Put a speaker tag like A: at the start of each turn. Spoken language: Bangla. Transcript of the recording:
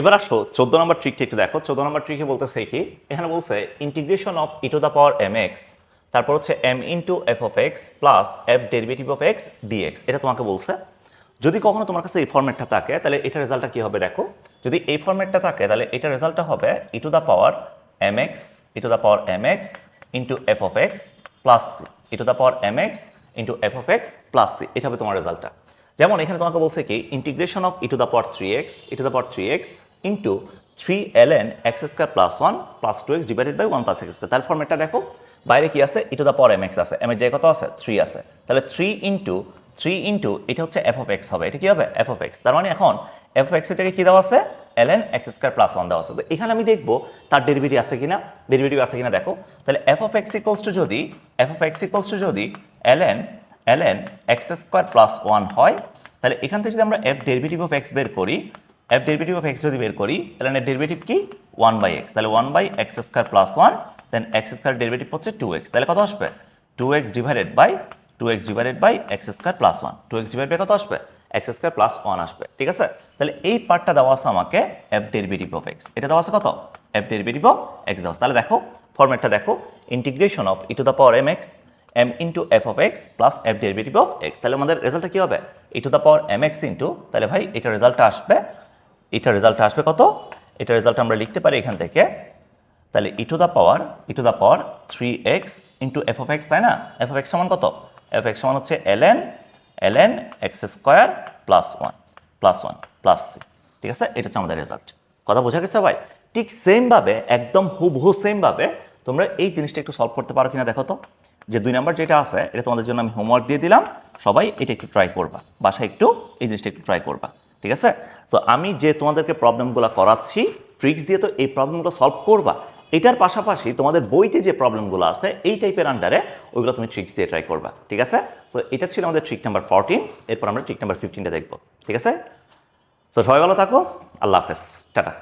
A: এবার আসো, চোদ্দ নম্বর ট্রিকটা একটু দেখো। চোদ্দ নম্বর ট্রিকে বলতেছে কি? এখানে বলছে integration of e to the power m x তারপর হচ্ছে m into f of x plus f derivative of x dx এটা তোমাকে বলছে। যদি কখনো তোমার কাছে এই ফর্মেটটা থাকে, তাহলে এটা রেজাল্টটা কি হবে দেখো? যদি এই ফর্মেটটা থাকে, তাহলে এটা রেজাল্টটা হবে e to the power m x e to the power m x into f of x plus c e to the power m x into f of x plus c এটা হবে তোমার রেজাল্টটা যেমন এখানে তোমাকে বলছে কি integration of e to the power three x e the power three x into three l n x square plus one plus two x divided by one plus x square তার ফর্মেটটা দেখো, বাইরে কি আছে? E to the power m x আছে। এম এর জায়গায় কত আছে? থ্রি আছে। তাহলে থ্রি ইন্টু থ্রি ইন্টু এটা হচ্ছে এফ অফ এক্স হবে। এটা কি হবে? এফ অফ এক্স তার মানে এখন এফ অফ এক্স এটাকে কি দেওয়া আছে? L n x square plus one দেওয়া আছে। তো এখানে আমি দেখব তার ডেরিভেটিভ আছে কিনা। ডেরিভেটিভ আছে কিনা দেখো। তাহলে f of x equals two যদি f of x equals two যদি l n l n x square plus one হয়, তাহলে এখান থেকে যদি আমরা এফ ডেরিভেটিভ অফ এক্স বের করি এফ ডেরিভেটিভ অফ এক্স যদি বের করি, তাহলে এর ডেরিভেটিভ কি? ওয়ান বাই এক্স তাহলে one by x square plus one then x square derivative হচ্ছে টু এক্স তাহলে কত আসবে? Two x divided by two x divided by x square plus one two x divide by কত আসবে? এক্স স্কোয়ার প্লাস ওয়ান আসবে। ঠিক আছে? তাহলে এই পার্টটা দেওয়া আছে আমাকে এফ ডেরিভেটিভ অফ এক্স এটা দেওয়া আছে কত? এফ ডেরিভেটিভ অফ এক্স দেওয়া তাহলে দেখো ফর্মেটটা দেখো। Integration of e to the power m x m into f of x plus f derivative of x তাহলে আমাদের রেজাল্টটা কি হবে? E to the power m x into তাহলে ভাই, এটা রেজাল্টটা আসবে এটা রেজাল্ট আসবে কত? এটা রেজাল্ট আমরা লিখতে পারি এখান থেকে। তাহলে e to the power e to the power three x into f of x তাই না? এফ অফ এক্স সমান কত? এফ এক্স সমান হচ্ছে l n l n x square plus one plus one plus c ঠিক আছে? এটা হচ্ছে আমাদের রেজাল্ট কথা বোঝা গেছে ভাই? ঠিক সেমভাবে একদম হুবহু সেমভাবে তোমরা এই জিনিসটা একটু সলভ করতে পারো কিনা দেখো তো। যে দুই নাম্বার যেটা আছে, এটা তোমাদের জন্য আমি হোমওয়ার্ক দিয়ে দিলাম। সবাই এটা একটু ট্রাই করবা। বাসায় একটু এই জিনিসটা একটু ট্রাই করবা। ঠিক আছে? তো আমি যে তোমাদেরকে প্রবলেমগুলো করাচ্ছি ট্রিক্স দিয়ে তো এই প্রবলেমগুলো সলভ করবা, এটার পাশাপাশি তোমাদের বইতে যে প্রবলেমগুলো আছে, এই টাইপের আন্ডারে ওইগুলো তুমি ট্রিক্স দিয়ে ট্রাই করবা, ঠিক আছে? তো এটা ছিল আমাদের ট্রিক নাম্বার ফোরটিন এরপর আমরা ট্রিক নাম্বার ফিফটিনটা দেখব, ঠিক আছে? তো সবাই ভালো থাকো, আল্লাহ হাফেজ, টাটা।